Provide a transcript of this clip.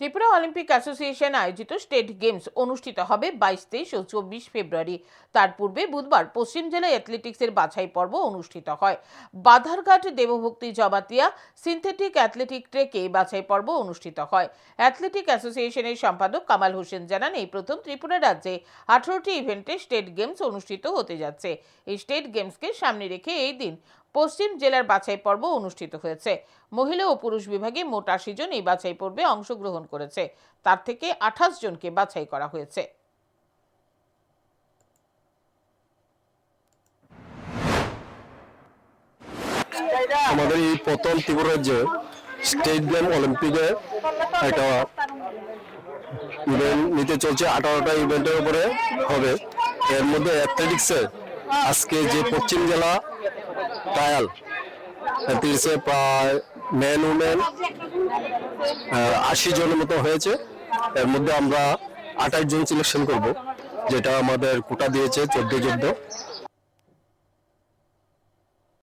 Tripura Olympic association আয়োজিত state games অনুষ্ঠিত হবে বাইশ তেইশ ও চব্বিশ ফেব্রুয়ারি। তার পূর্বে বুধবার পশ্চিম জেলায় অ্যাথলেটিক্সের বাছাই পর্ব অনুষ্ঠিত হয়। বাধারঘাট, দেবভক্তি, জবাতিয়া, সিনথেটিক অ্যাথলেটিক ট্রেকে বাছাই পর্ব অনুষ্ঠিত হয়। অ্যাথলেটিক অ্যাসোসিয়েশনের সম্পাদক কামাল হোসেন জানান, এই প্রথম ত্রিপুরা রাজ্যে আঠারোটি ইভেন্টে স্টেট গেমস অনুষ্ঠিত হতে যাচ্ছে। এই স্টেট গেমসকে সামনে রেখে এই দিন পশ্চিম জেলার বাছাই পর্ব অনুষ্ঠিত হয়েছে। মহিলা ও পুরুষ বিভাগে মোট আশি জন এই বাছাই পর্বে অংশগ্রহণ করেছে। তার থেকে আঠাশ জনকে বাছাই করা হয়েছে। আমাদের এই প্রথম ত্রিপুরা রাজ্যে স্টেট গেম অলিম্পিকে একটা ইভেন্ট নিতে চলছে। আঠারোটা ইভেন্টের উপরে হবে। এর মধ্যে অ্যাথলেটিক্সের আজকে যে পশ্চিম জেলা ট্রায়াল তিরিশে প্রায় মেন উমেন আশি জনের মতো হয়েছে। এর মধ্যে আমরা আঠাশ জন সিলেকশন করব, যেটা আমাদের কোটা দিয়েছে চোদ্দ চোদ্দ।